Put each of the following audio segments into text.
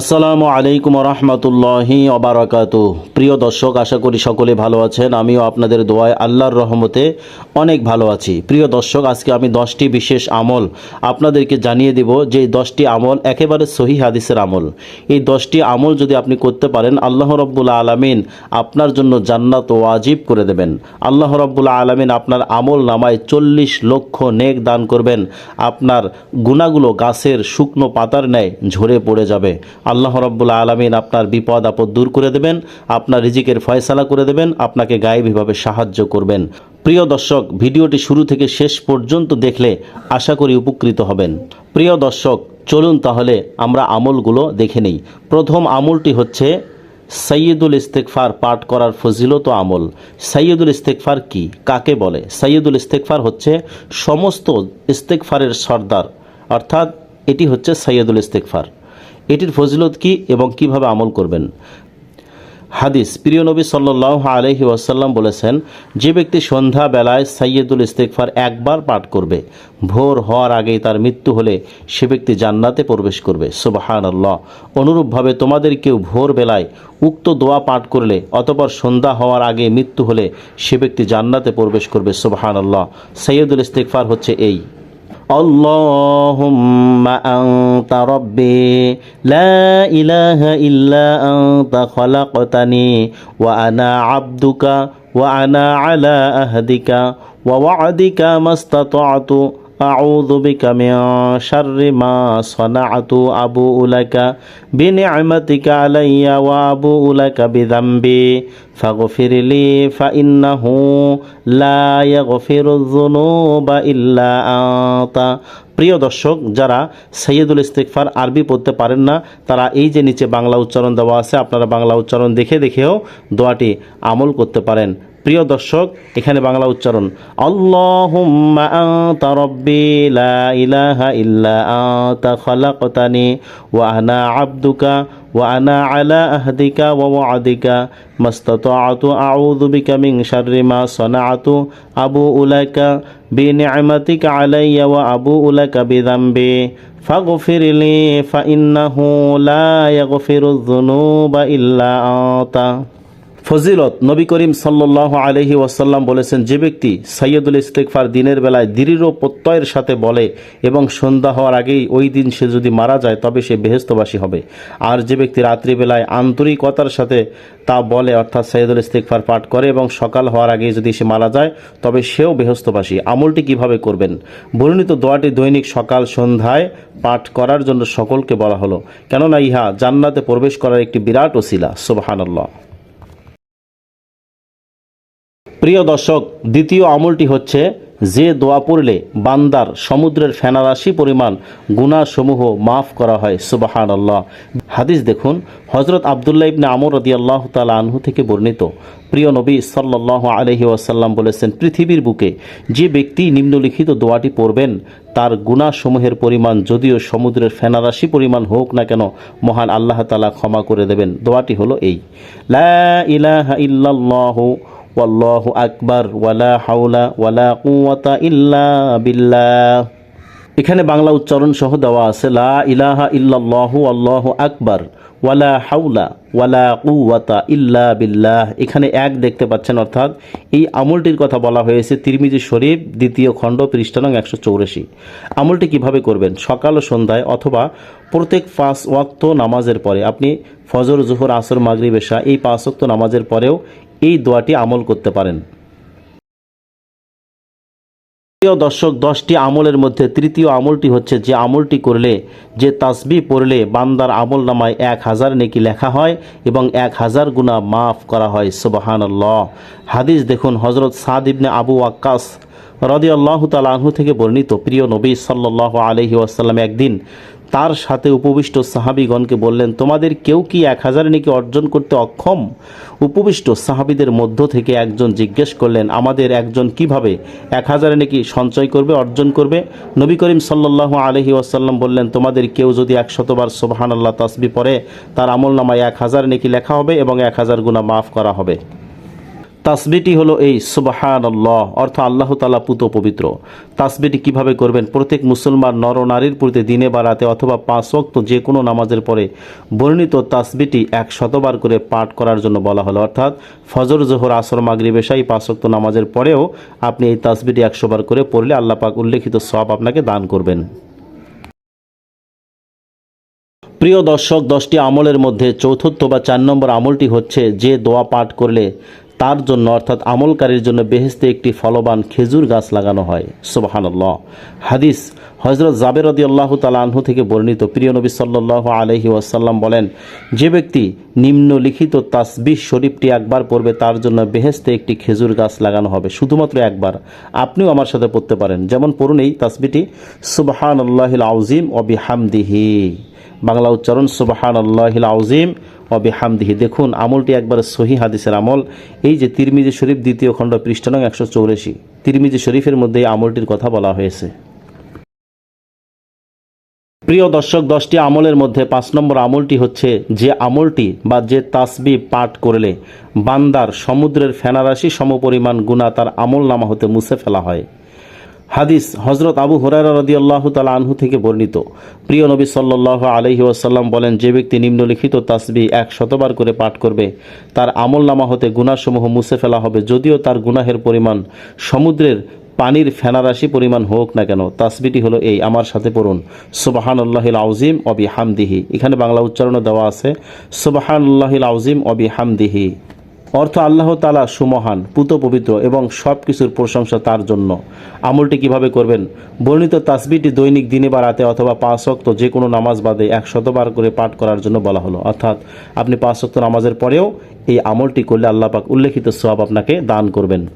আসসালামু আলাইকুম রহমতুল্লাহি অবরাকাত প্রিয় দর্শক, আশা করি সকলে ভালো আছেন। আমিও আপনাদের দোয়ায় আল্লাহর রহমতে অনেক ভালো আছি। প্রিয় দর্শক, আজকে আমি দশটি বিশেষ আমল আপনাদেরকে জানিয়ে দেব, যে দশটি আমল একেবারে সহি হাদিসের আমল। এই দশটি আমল যদি আপনি করতে পারেন, আল্লাহ রব্বুল আলমিন আপনার জন্য জান্নাত ওয়াজিব করে দেবেন। আল্লাহ রব্বুল আলমিন আপনার আমল নামায় চল্লিশ লক্ষ নেক দান করবেন। আপনার গুণাগুলো গাছের শুকনো পাতার ন্যায় ঝরে পড়ে যাবে। আল্লাহ রব্বুল আলমিন আপনার বিপদ, আপদ দূর করে দেবেন, আপনার রিজিকের ফয়সালা করে দেবেন, আপনাকে গায়েবীভাবে সাহায্য করবেন। প্রিয় দর্শক, ভিডিওটি শুরু থেকে শেষ পর্যন্ত দেখলে আশা করি উপকৃত হবেন। প্রিয় দর্শক, চলুন তাহলে আমরা আমলগুলো দেখে নিই। প্রথম আমলটি হচ্ছে সৈয়দুল ইস্তেকফার পাঠ করার ফজিলত আমল। সৈয়দুল ইস্তেকফার কি? কাকে বলে? সৈয়দুল ইস্তেকফার হচ্ছে সমস্ত ইস্তেকফারের সর্দার, অর্থাৎ এটি হচ্ছে সৈয়দুল ইস্তেকফার এটির ফজিলত কি এবং কীভাবে আমল করবেন? হাদিস, প্রিয় নবী সাল্লাহ আলহি ওয়াসাল্লাম বলেছেন, যে ব্যক্তি সন্ধ্যা বেলায় সাইয়দুল ইস্তেকফার একবার পাঠ করবে, ভোর হওয়ার আগেই তার মৃত্যু হলে সে ব্যক্তি জান্নাতে প্রবেশ করবে। সুবাহান অনুরূপভাবে তোমাদের কেউ ভোর বেলায় উক্ত দোয়া পাঠ করলে অতপর সন্ধ্যা হওয়ার আগে মৃত্যু হলে সে ব্যক্তি জান্নাতে প্রবেশ করবে। সুবাহান আল্লাহ সৈয়দুল ইস্তেকফার হচ্ছে এই। اللهم أنت ربي لا إله إلا أنت خلقتني وأنا عبدك وأنا على أهدك ووعدك ما استطعت أعوذ بك من شر ما صنعت أبوء لك بنعمتك علي وأبوء لك بذنبي فاغفر لي فإنه لا يغفر الذنوب إلا أنت প্রিয় দর্শক যারা সৈয়দুল ইস্তেকফার আরবি পড়তে পারেন না তারা এই যে নিচে বাংলা উচ্চারণ দেওয়া আছে আপনারা বাংলা উচ্চারণ দেখে দেখেও দোয়াটি আমল করতে পারেন প্রিয় দর্শক, এখানে বাংলা উচ্চারণ, আল্লাহুম্মা আনতা রাব্বি লা ইলাহা ইল্লা আনতা খালাকতানি ওয়া আনা আবদুকা ওয়া আনা আলা আহদিকা ওয়া ওয়াদিকা মাস্তাতাআতু আউযু বিকা মিন শাররি মা সানাআতু আবু উলাকা বিনি'মাতিকা আলাইয়া ওয়া আবু উলাকা বিযামবি ফাগফির লি ফাইন্নাহু লা ইয়াগফিরুয যুনুবা ইল্লা আনতা। ফজিলত নবী করিম সাল্লাহ আলহি ওয়াসাল্লাম বলেছেন, যে ব্যক্তি সৈয়দুল ইস্তেকফার দিনের বেলায় দৃঢ় প্রত্যয়ের সাথে বলে এবং সন্ধ্যা হওয়ার আগেই ওই দিন সে যদি মারা যায়, তবে সে বেহেস্তবাসী হবে। আর যে ব্যক্তি রাত্রিবেলায় আন্তরিকতার সাথে তা বলে, অর্থাৎ সৈয়দুল ইস্তেকফার পাঠ করে এবং সকাল হওয়ার আগেই যদি সে মারা যায়, তবে সেও বেহস্তবাসী আমলটি কীভাবে করবেন? বর্ণিত দোয়াটি দৈনিক সকাল সন্ধ্যায় পাঠ করার জন্য সকলকে বলা হলো। কেননা ইহা জান্নাতে প্রবেশ করার একটি বিরাট ওসিলা। সুবাহানাল্লাহ। প্রিয় দর্শক, দ্বিতীয় আমলটি হচ্ছে যে দোয়া পড়লে বান্দার সমুদ্রের ফেনারাশি পরিমাণ গুণাসমূহ মাফ করা হয়। সুবাহান আল্লাহ হাদিস দেখুন হজরত আবদুল্লাহ ইবনে আমর রদি আল্লাহ তালা আনহু থেকে বর্ণিত। প্রিয় নবী সাল্লাহ আলহি ওয়াসাল্লাম বলেছেন, পৃথিবীর বুকে যে ব্যক্তি নিম্নলিখিত দোয়াটি পড়বেন, তার গুণাসমূহের পরিমাণ যদিও সমুদ্রের ফেনারাশি পরিমাণ হোক না কেন, মহান আল্লাহ তালা ক্ষমা করে দেবেন। দোয়াটি হলো এই, লা ইলাহা ইল্লাল্লাহু والله আকবার ওয়ালা হাওলা ওয়ালা কুওয়াতা ইল্লা বিল্লাহ এখানে বাংলা উচ্চারণ সহ দেওয়া আছে লা ইলাহা ইল্লাল্লাহু আল্লাহু আকবার ওয়ালা হাওলা ওয়ালা কুওয়াতা ইল্লা বিল্লাহ এখানে এক দেখতে পাচ্ছেন অর্থাৎ এই আমলটির কথা বলা হয়েছে তিরমিজি শরীফ দ্বিতীয় খণ্ড পৃষ্ঠানং একশো চৌরাশি আমলটি কিভাবে করবেন সকাল ও সন্ধ্যায় অথবা প্রত্যেক পাঁচ ওয়াক্ত নামাজের পরে আপনি ফজর জোহর আসর মাগরিব এশা এই পাঁচ ওয়াক্ত নামাজের পরেও এই দোয়াটি আমল করতে পারেন। প্রিয় দর্শক, দশটি আমলের মধ্যে তৃতীয় আমলটি হচ্ছে যে আমলটি করলে, যে তাসবি পড়লে বান্দার আমল নামায় এক হাজার নেকি লেখা হয় এবং এক হাজার গুণা মাফ করা হয়। সুবাহান হাদিস দেখুন হজরত সাদ ইবনে আবু আক্কাস রদি আল্লাহ তালাহু থেকে বর্ণিত। প্রিয় নবী সাল্লাহ আলহি আসাল্লাম একদিন তার সাথে উপবিষ্ট সাহাবিগণকে বললেন, তোমাদের কেউ কি এক হাজার নাকি অর্জন করতে অক্ষম? উপবিষ্ট সাহাবিদের মধ্য থেকে একজন জিজ্ঞেস করলেন, আমাদের একজন কীভাবে এক হাজার নাকি সঞ্চয় করবে, অর্জন করবে? নবী করিম সাল্লাহ আলহি ওয়াসাল্লাম বললেন, তোমাদের কেউ যদি একশতবার সোবাহান আল্লাহ তাসবি পরে তার আমল নামায় এক হাজার নাকি লেখা হবে এবং এক হাজার গুণা মাফ করা হবে। তাসবিটি হলো এই সুবাহান আল্লাহ অর্থ আল্লাহ তালা পুত পবিত্র। তাসবিটি কীভাবে করবেন? প্রত্যেক মুসলমান নর নারীর প্রতি দিনে বা রাতে অথবা পাঁচ ওয়াক্ত যে কোনো নামাজের পরে বর্ণিত তাসবিটি এক শতবার করে পাঠ করার জন্য বলা হলো। অর্থাৎ ফজর, জোহর, আসর মাগরি বেশাই পাঁচ ওয়াক্ত নামাজের পরেও আপনি এই তাসবিটি একশো বার করে পড়লে আল্লাহ পাক উল্লেখিত সব আপনাকে দান করবেন। প্রিয় দর্শক, দশটি আমলের মধ্যে চতুর্থ বা চার নম্বর আমলটি হচ্ছে যে দোয়া পাঠ করলে তার জন্য অর্থাৎ আমলকারীর জন্য বেহেস্তে একটি ফলবান খেজুর গাছ লাগানো হয়। সুবাহানল্লাহ। হাদিস হজরত জাবের রদি আল্লাহ তালাহু থেকে বর্ণিত। প্রিয় নবী সাল্লাহ আলহি ওয়াসাল্লাম বলেন, যে ব্যক্তি নিম্নলিখিত তাসবিহ শরীফটি একবার পড়বে, তার জন্য বেহেস্তে একটি খেজুর গাছ লাগানো হবে। শুধুমাত্র একবার। আপনিও আমার সাথে পড়তে পারেন। যেমন পড়ুন এই তাসবিটি সুবাহান আল্লাহিল আউজিম অবিহামদিহি বাংলা উচ্চারণ সুবাহান আল্লাহিল আউজিম অবে হামদিহি দেখুন, আমলটি একবার সহি হাদিসের আমল। এই যে তিরমিজি শরীফ, দ্বিতীয় খণ্ড পৃষ্ঠানং একশো চৌরাশি। তিরমিজি শরীফের মধ্যে এই আমলটির কথা বলা হয়েছে। প্রিয় দর্শক, দশটি আমলের মধ্যে পাঁচ নম্বর আমলটি হচ্ছে যে আমলটি বা যে তাসবি পাঠ করলে বান্দার সমুদ্রের ফেনারাশি সমপরিমাণ গুণা তার আমল নামা হতে মুছে ফেলা হয়। হাদিস হজরত আবু হুরারা রদি আল্লাহ তালা আনহু থেকে বর্ণিত। প্রিয় নবী সাল্লাহ আলহি ওয়াসাল্লাম বলেন, যে ব্যক্তি নিম্নলিখিত তাসবি এক শতবার করে পাঠ করবে, তার আমল নামা হতে গুণাসমূহ মুছে ফেলা হবে, যদিও তার গুনাহের পরিমাণ সমুদ্রের পানির ফেনারাশি পরিমাণ হোক না কেন, তাসবিটি হলো এই, আমার সাথে পড়ুন। সুবাহান আল্লাহিল আউজিম অবি হামদিহি এখানে বাংলা উচ্চারণে দেওয়া আছে সুবাহান আল্লাহিল আউজিম অবি হামদিহি অর্থ আল্লাহ তালা সুমহান, পুত পবিত্র এবং সব কিছুর প্রশংসা তার জন্য। আমলটি কীভাবে করবেন? বর্ণিত তাসবিটি দৈনিক দিনে বা রাতে অথবা পাঁচ অক্ত যে কোনো নামাজ বাদে এক শতবার করে পাঠ করার জন্য বলা হলো। অর্থাৎ আপনি পাঁচ অক্ত নামাজের পরেও এই আমলটি করলে আল্লাহ পাক উল্লেখিত সব আপনাকে দান করবেন।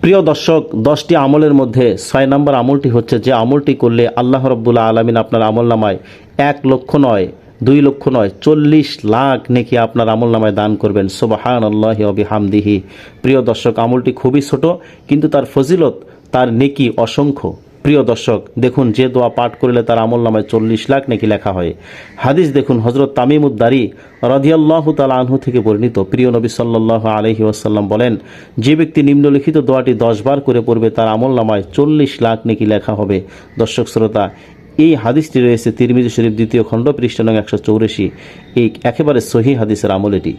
প্রিয় দর্শক, দশটি আমলের মধ্যে ছয় নম্বর আমলটি হচ্ছে যে আমলটি করলে আল্লাহ রব্বুল্লাহ আলমিন আপনার আমল নামায় এক লক্ষ নয় দুই লক্ষ নয়, চল্লিশ লাখ নেকি আপনার আমল নামায় দান করবেন। সোবাহান আল্লাহ হামদিহি প্রিয় দর্শক, আমলটি খুবই ছোট, কিন্তু তার ফজিলত, তার নেকি অসংখ্য। প্রিয় দর্শক, দেখুন, যে দোয়া পাঠ করলে তার আমল নামায় চল্লিশ লাখ নেকি লেখা হয়। হাদিস দেখুন হজরত তামিমুদ্দারি রদিয়াল্লাহ তালা আনহু থেকে বর্ণিত। প্রিয় নবী সাল্লাহ আলহি ওয়াসাল্লাম বলেন, যে ব্যক্তি নিম্নলিখিত দোয়াটি দশবার করে পড়বে, তার আমল নামায় চল্লিশ লাখ নেকি লেখা হবে। দর্শক, শ্রোতা এই হাদিসটি রয়েছে তিরমিজি শরীফ দ্বিতীয় খণ্ড, পৃষ্ঠা নং একশো চৌরাশি। এই একেবারে সহি হাদিসের আমল এটি।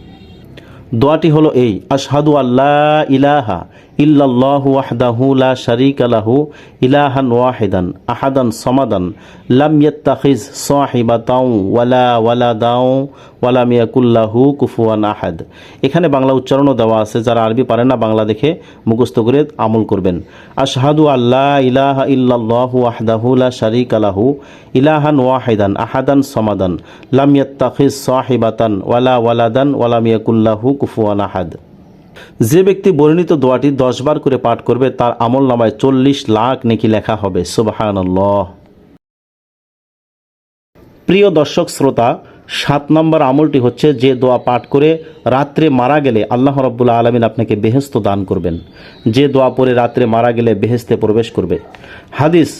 দোয়াটি হলো এই, আশহাদু আল্লাহ ইলাহা ইল্লাল্লাহু ওয়াহদাহু লা শারীকা লাহু ইলাহান ওয়াহিদান আহাদান সমাদান লাম ইয়াত্তাখিজ সাহিবাতাও ওয়ালা ওয়ালাদাও ওয়ালাম ইয়াকুল্লাহু কুফুয়ান আহাদ। এখানে বাংলা উচ্চারণও দেওয়া আছে, যারা আরবি পারে না বাংলা দেখে মুখস্থ করে আমল করবেন। আশহাদু আল্লাহ ইলাহা ইল্লাল্লাহু ওয়াহদাহু লা শারীকা লাহু ইলাহান ওয়াহিদান আহাদান সমাদান লাম ইয়াত্তাখিজ সাহিবাতান ওয়ালা ওয়ালাদান ওয়ালাম ইয়াকুল্লাহু কুফুয়ান আহাদ। যে ব্যক্তি বর্ণিত দোয়াটি দশবার করে পাঠ করবে, তার আমল নামায় চল্লিশ লাখ নেকি লেখা হবে। সুবাহান প্রিয় দর্শক, শ্রোতা, সাত নম্বর আমলটি হচ্ছে যে দোয়া পাঠ করে রাত্রে মারা গেলে আল্লাহ রব্বুল্লা আলমিন আপনাকে বেহেস্ত দান করবেন। যে দোয়া পরে রাত্রে মারা গেলে বেহেস্তে প্রবেশ করবে। হাদিস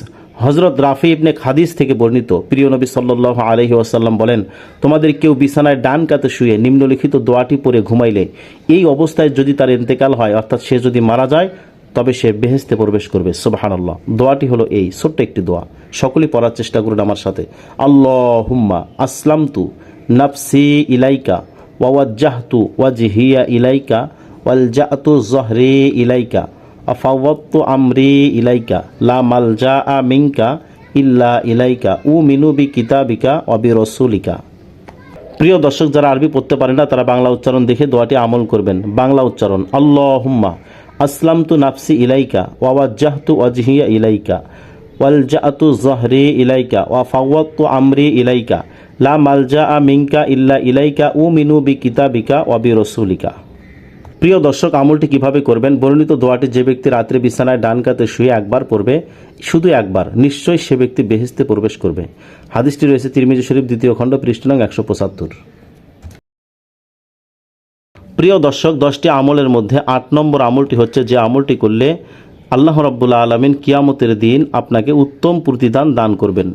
হজরত রাফি ইবনে খাদিস থেকে বর্ণিত প্রিয় নবী সাল্লাহ আলহি ওয়াসাল্লাম বলেন, তোমাদের কেউ বিছানায় ডান কাতে শুয়ে নিম্নলিখিত দোয়াটি পরে ঘুমাইলে এই অবস্থায় যদি তার ইন্তেকাল হয়, অর্থাৎ সে যদি মারা যায়, তবে সে বেহেস্তে প্রবেশ করবে। সুবাহানাল্লাহ। দোয়াটি হলো এই ছোট্ট একটি দোয়া। সকলেই পড়ার চেষ্টা করুন আমার সাথে। আল্লাহ হুম্মা আসলাম তু নাফসি ইলাইকা ওয়াজ্জাহতু ওয়াজহিয়া ইলাইকা ওয়ালজাতু জহরি ইলাইকা আফাওয়াত্তু আমরি ইলাইকা, লা মালজা আ মিঙ্কা ইল্লা ইলাইকা উ মিনু বি কিতাবিকা অবি রসুলিকা প্রিয় দর্শক, যারা আরবি পড়তে পারে না, তারা বাংলা উচ্চারণ দেখে দোয়াটি আমল করবেন। বাংলা উচ্চারণ আল্লাহ হুম্মা আসলাম তু নাফসি ইলাইকা ওয়াজ্জাহতু ওয়াজহিয়া ইলাইকা ওয়ালজাতু জহরি ইলাইকা, ওয়া ফাওয়াত্তু আমরি ইলাইকা, লা মালজা আ মিঙ্কা ইল্লা ইলাইকা উ মিনু বি কিতাবিকা ওয়াবি রসুলিকা প্রিয় দর্শক, আমলটি কীভাবে করবেন? বর্ণিত দোয়াটি যে ব্যক্তি রাত্রে বিছানায় ডান কাতে শুয়ে একবার পড়বে, শুধু একবার, নিশ্চয়ই সে ব্যক্তি বেহেস্তে প্রবেশ করবে। হাদিসটি রয়েছে তিরমিজি শরীফ, দ্বিতীয় খণ্ড পৃষ্ঠনং একশো পঁচাত্তর। প্রিয় দর্শক, দশটি আমলের মধ্যে আট নম্বর আমলটি হচ্ছে যে আমলটি করলে আল্লাহ রব্বুল্লা আলমিন কিয়ামতের দিন আপনাকে উত্তম প্রতিদান দান করবেন।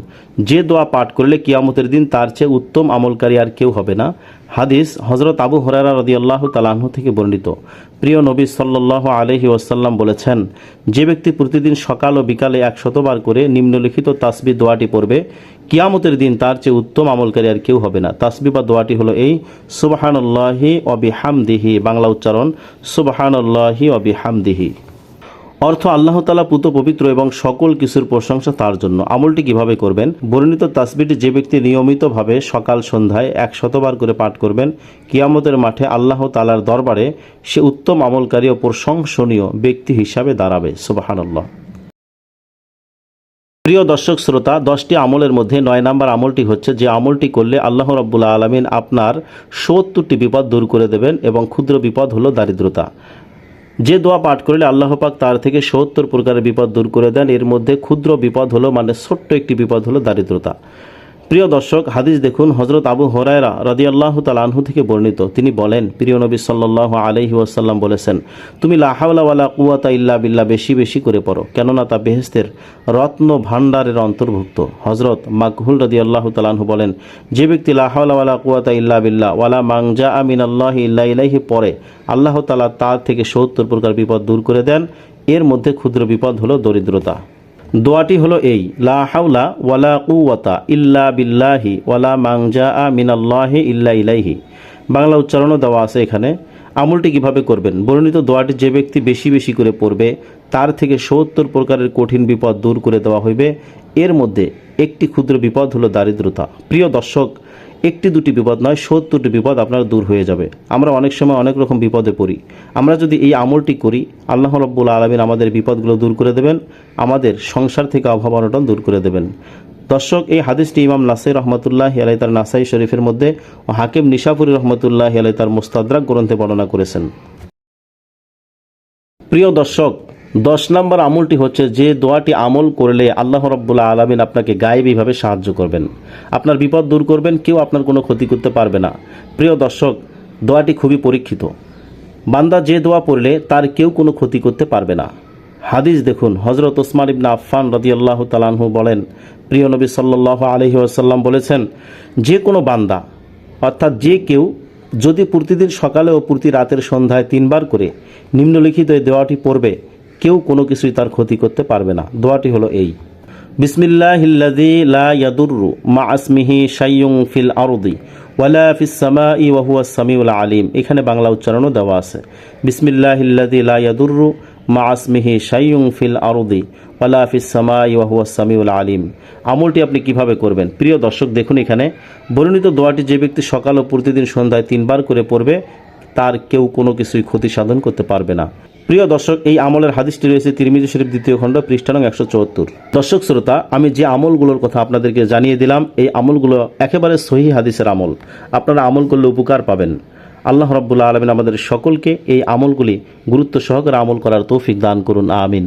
যে দোয়া পাঠ করলে কিয়ামতের দিন তার চেয়ে উত্তম আমলকারী আর কেউ হবে না। হাদিস হজরত আবু হরারা আল্লাহ তালাহ থেকে বর্ণিত। প্রিয় নবী সাল্লাহ আলহি ওয়াসাল্লাম বলেছেন, যে ব্যক্তি প্রতিদিন সকাল ও বিকালে একশতবার করে নিম্নলিখিত তাসবি দোয়াটি পড়বে, কিয়ামতের দিন তার চেয়ে উত্তম আমলকারী আর কেউ হবে না। তাসবি বা দোয়াটি হলো এই, সুবাহানল্লাহি অবিহামদিহি বাংলা উচ্চারণ, সুবাহানল্লাহি অবিহামদিহি অর্থ আল্লাহ তালা পুত পবিত্র এবং সকল কিছুর প্রশংসা তার জন্য। আমলটি কীভাবে করবেন? বর্ণিত তাসবিটি যে ব্যক্তি নিয়মিতভাবে সকাল সন্ধ্যায় এক শতবার করে পাঠ করবেন, কিয়ামতের মাঠে আল্লাহ তালার দরবারে সে উত্তম আমলকারী ও প্রশংসনীয় ব্যক্তি হিসাবে দাঁড়াবে। সুবাহানল্লাহ। প্রিয় দর্শক শ্রোতা, দশটি আমলের মধ্যে নয় নাম্বার আমলটি হচ্ছে যে আমলটি করলে আল্লাহ রব্বুল্লা আলমিন আপনার সত্তরটি বিপদ দূর করে দেবেন এবং ক্ষুদ্র বিপদ হলো দারিদ্রতা। যে দোয়া পাঠ করলে আল্লাহ পাক তার থেকে সত্তর প্রকারের বিপদ দূর করে দেন, এর মধ্যে ক্ষুদ্র বিপদ হলো মানে ছোট্ট একটি বিপদ হলো দারিদ্রতা। প্রিয় দর্শক, হাদিস দেখুন হজরত আবু হরায়রা রদিয়াল্লাহ তালাহু থেকে বর্ণিত। তিনি বলেন, প্রিয় নবী সাল্লাহ আলহি ওয়াসাল্লাম বলেছেন, তুমি লাহাওয়ালা কুয়াতা ইল্লা বিল্লা বেশি বেশি করে পড়ো, কেননা তা বেহেস্তের রত্ন ভাণ্ডারের অন্তর্ভুক্ত। হজরত মাকহুল রদিয়াল্লাহ তালাহু বলেন, যে ব্যক্তি লাহাওয়ালা কুয়াতা ইল্লা বিল্লা ওয়ালা মাংজা আমিন আল্লাহ ইল্লা ইলাহি পড়ে, আল্লাহ তালা তার থেকে সত্তর প্রকার বিপদ দূর করে দেন। এর মধ্যে ক্ষুদ্র বিপদ হলো দরিদ্রতা। দোয়াটি হলো এই, লা হাওলা ওয়ালা কুওয়াতা ইল্লা বিল্লাহি ওয়ালা মাংজা আ মিনাল্লাহি ইল্লা ইলাইহি। বাংলা উচ্চারণও দেওয়া আছে এখানে। আমলটি কীভাবে করবেন? বর্ণিত দোয়াটি যে ব্যক্তি বেশি বেশি করে পড়বে, তার থেকে সত্তর প্রকারের কঠিন বিপদ দূর করে দেওয়া হইবে। এর মধ্যে একটি ক্ষুদ্র বিপদ হলো দারিদ্রতা। প্রিয় দর্শক একটি দুটি বিপদ নয়, সত্তরটি বিপদ আপনার দূর হয়ে যাবে। আমরা অনেক সময় অনেক রকম বিপদে পড়ি। আমরা যদি এই আমলটি করি, আল্লাহ রব্বুল আলমিন আমাদের বিপদগুলো দূর করে দেবেন, আমাদের সংসার থেকে অভাব অনটন দূর করে দেবেন। দর্শক, এই হাদিসটি ইমাম নাসির রহমতুল্লাহ আলাই তার নাসাই শরীফের মধ্যে ও হাকিম নিশাপুরি রহমতুল্লাহ আলাই তার মুস্তাদ্রাক গ্রন্থে বর্ণনা করেছেন। প্রিয় দর্শক দশ নম্বর আমলটি হচ্ছে, যে দোয়াটি আমল করলে আল্লাহ রব্বুল্লাহ আলমিন আপনাকে গায়েবীভাবে সাহায্য করবেন। আপনার বিপদ দূর করবেন, কেউ আপনার কোনো ক্ষতি করতে পারবে না। প্রিয় দর্শক, দোয়াটি খুবই পরীক্ষিত। বান্দা যে দোয়া পড়লে তার কেউ কোনো ক্ষতি করতে পারবে না। হাদিস দেখুন হজরত ওসমান ইবনা আফফান রদিয়াল্লাহ তালানহু বলেন, প্রিয় নবী সাল্লাহ আলহি আসাল্লাম বলেছেন, যে কোনো বান্দা, অর্থাৎ যে কেউ, যদি প্রতিদিন সকালে ও প্রতি রাতের সন্ধ্যায় তিনবার করে নিম্নলিখিত এই দোয়াটি পড়বে কেউ কোনো কিছুই তার ক্ষতি করতে পারবে না। দোয়াটি হলো এই। বিসমিল্লাহিল্লাযী লা ইয়াদুররু মা আসমিহি শাইয়ুন ফিল আরদি ওয়ালা ফিস সামাই ওয়া হুয়াস সামিউল আলিম। এখানে বাংলা উচ্চারণও দেওয়া আছে। বিসমিল্লাহিল্লাযী লা ইয়াদুররু মা আসমিহি শাইয়ুন ফিল আরদি ওয়ালা ফিস সামাই ওয়া হুয়াস সামিউল আলিম। আমলটি আপনি কীভাবে করবেন? প্রিয় দর্শক, দেখুন এখানে বর্ণিত দোয়াটি যে ব্যক্তি সকাল ও প্রতিদিন সন্ধ্যায় তিনবার করে পড়বে, তার কেউ কোনো কিছুই ক্ষতি সাধন করতে পারবে না। প্রিয় দর্শক, এই আমলের হাদিসটি রয়েছে তিরমিজি শরীফ দ্বিতীয় খণ্ড পৃষ্ঠানং একশো চুয়াত্তর। দর্শক শ্রোতা, আমি যে আমলগুলোর কথা আপনাদেরকে জানিয়ে দিলাম, এই আমলগুলো একেবারে সহি হাদিসের আমল। আপনারা আমল করলে উপকার পাবেন। আল্লাহ রব্বুল্লা আলমিন আমাদের সকলকে এই আমলগুলি গুরুত্ব সহকারে আমল করার তৌফিক দান করুন, আমিন।